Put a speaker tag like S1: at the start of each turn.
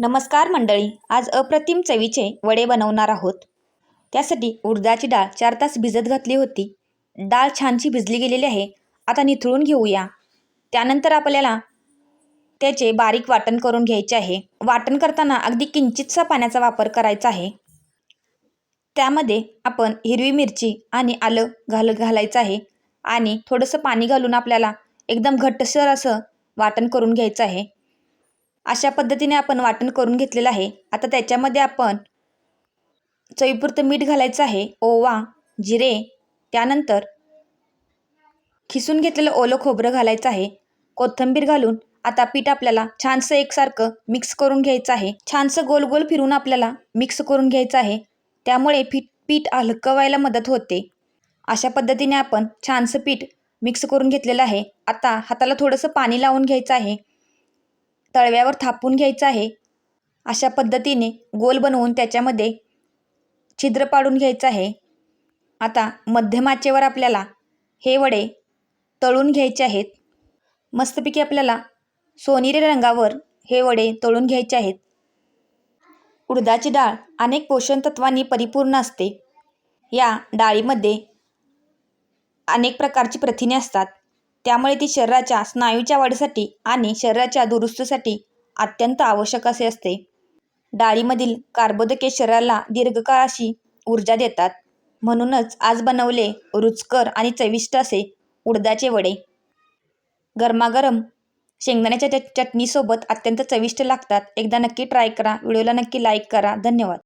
S1: नमस्कार मंडळी आज अप्रतिम चवीचे वडे बनवणार आहोत. त्यासाठी उडदाची डाळ चार तास भिजत घातली होती. डाळ छानशी भिजली गेलेली आहे. आता निथळून घेऊया. त्यानंतर आपल्याला त्याचे बारीक वाटण करून घ्यायचे आहे. वाटण करताना अगदी किंचितसा पाण्याचा वापर करायचा आहे. त्यामध्ये आपण हिरवी मिरची आणि आलं घाल घालायचं आहे. आणि थोडंसं पाणी घालून आपल्याला एकदम घट्टसर असं वाटण करून घ्यायचं आहे. अशा पद्धतीने आपण वाटण करून घेतलेलं आहे. आता त्याच्यामध्ये आपण चवीपुरतं मीठ घालायचं आहे. ओवा जिरे त्यानंतर खिसून घेतलेलं ओलं खोबरं घालायचं आहे. कोथिंबीर घालून आता पीठ आपल्याला छानसं एकसारखं मिक्स करून घ्यायचं आहे. छानसं गोल गोल फिरून आपल्याला मिक्स करून घ्यायचं आहे. त्यामुळे पीठ पीठ हलकं व्हायला मदत होते. अशा पद्धतीने आपण छानसं पीठ मिक्स करून घेतलेलं आहे. आता हाताला थोडंसं पाणी लावून घ्यायचं आहे. तळव्यावर थापून घ्यायचं आहे. अशा पद्धतीने गोल बनवून त्याच्यामध्ये छिद्र पाडून घ्यायचं आहे. आता मध्यमाचेवर आपल्याला हे वडे तळून घ्यायचे आहेत. मस्तपैकी आपल्याला सोनेरी रंगावर हे वडे तळून घ्यायचे आहेत. उडदाची डाळ अनेक पोषण तत्वांनी परिपूर्ण असते. या डाळीमध्ये अनेक प्रकारची प्रथिने असतात. त्यामुळे ती शरीराच्या स्नायूच्या वाढीसाठी आणि शरीराच्या दुरुस्तीसाठी अत्यंत आवश्यक असे असते. डाळीमधील कार्बोदके शरीराला दीर्घकाळ अशी ऊर्जा देतात. म्हणूनच आज बनवले रुचकर आणि चविष्ट असे उडदाचे वडे. गरमागरम शेंगदाण्याच्या चट चटणीसोबत अत्यंत चविष्ट लागतात. एकदा नक्की ट्राय करा. व्हिडिओला नक्की लाईक करा. धन्यवाद.